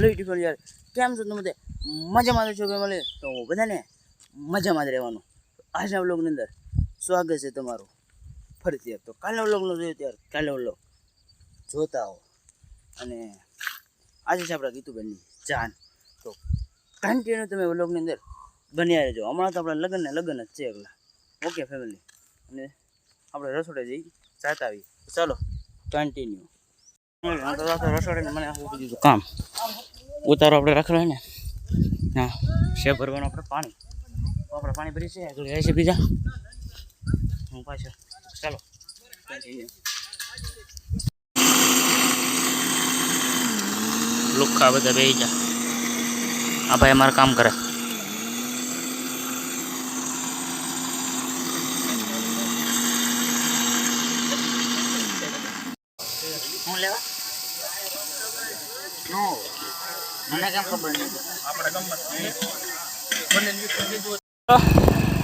Hello YouTube યાર કેમ છો? તમે મજામાં છો? મળે તો બધાને મજામાં જ રહેવાનું. આજના વ્લોગની અંદર સ્વાગત છે તમારું. ફરીથી તો કાલના વ્લોગનો જોયો ત્યારે કાલનો વ્લોગ. જોતા હો. અને આજે છે આપણા ગીતુબેનની જાન. તો કન્ટિન્યુ તમે વ્લોગની અંદર બન્યા રહેજો. હમણાં તો આપણા લગ્ન ને લગ્ન જ છે એકલા. ઓકે ફેમિલી અને આપણે રસોડે જઈ જાતા આવીએ. ચાલો કન્ટિન્યુ રસોડે મને કામ. ઉતારો આપણે રાખેલો ને. હા, શેપ ભરવાનું આપણે પાણી. આપણે પાણી ભરી છે, આગળ જાય છે બીજા. હું પાછળ ચાલો. લુખા બધા બે જા આ ભાઈ અમારે કામ કરે. હું લેવા? નો. મને કેમ ખબર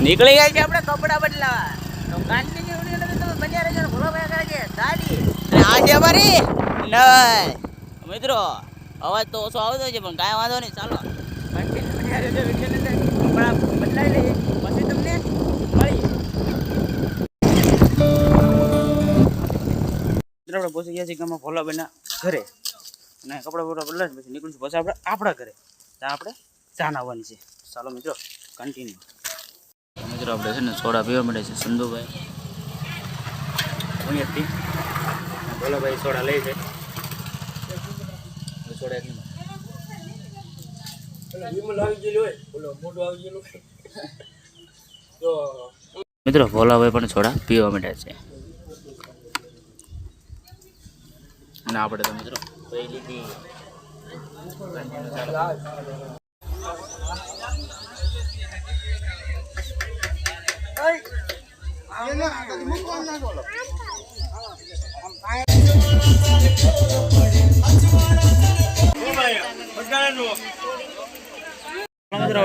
નીકળી ગયા છે આપણે કપડા બદલાવા. તો કન્ટિન્યુ વિડિયો તમે બન્યા રહેજો ને ભૂલો ભાઈ કરે છે. દાડી અને આ છે અમારી નય મિત્રો અવાજ તો ઓછો આવતો છે પણ કાંઈ વાંધો નહીં ચાલો. કન્ટિન્યુ બન્યા રહેજો અંદર કપડા બદલાઈ લઈએ. પછી તમને મળી. મિત્રો આપણે પહોંચી ગયા છીએ ગામમાં ભોલાભાઈના. ઘરે. અને કપડાં બપડા બદલા પછી નીકળીશું પછી આપણે આપણા ઘરે. ત્યાં આપણે ચા આવવાની છે. ચાલો મિત્રો કન્ટિન્યુ મિત્રો આપણે છે ને સોડા પીવા મળે છે સંધુભાઈ અહીંયાથી ભોલાભાઈ સોડા લઈ જાય સોડા એટલી મિત્રો ભોલાભાઈ પણ સોડા પીવા માંડ્યા છે. અને આપણે તો મિત્રો.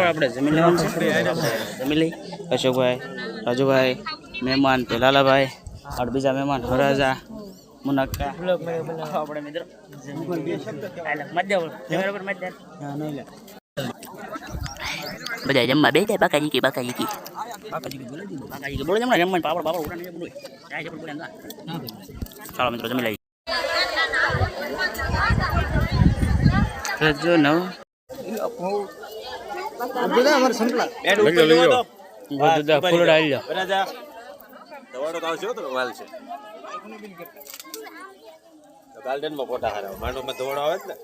આપણે જમી લેવાનું જમી લઈ અશોકભાઈ, રાજુભાઈ, મહેમાન પેલાલાભાઈ અને બીજા મહેમાન, હરાજા. મિત્રો. બધા જમવા બે જાય બાકાજી કી બાકાજી કી. બાકાજી બોલો જમવા જમવા પાપડ પાપડ ઉડાને બોલો જાય છે ચાલો મિત્રો જમી લઈ જો નવ. બધા ફૂલડા આવી લો. હો તમે માલ છે. ગાર્ડનમાં ફોટા હારા માંડો માં દવાડો આવે જ ને.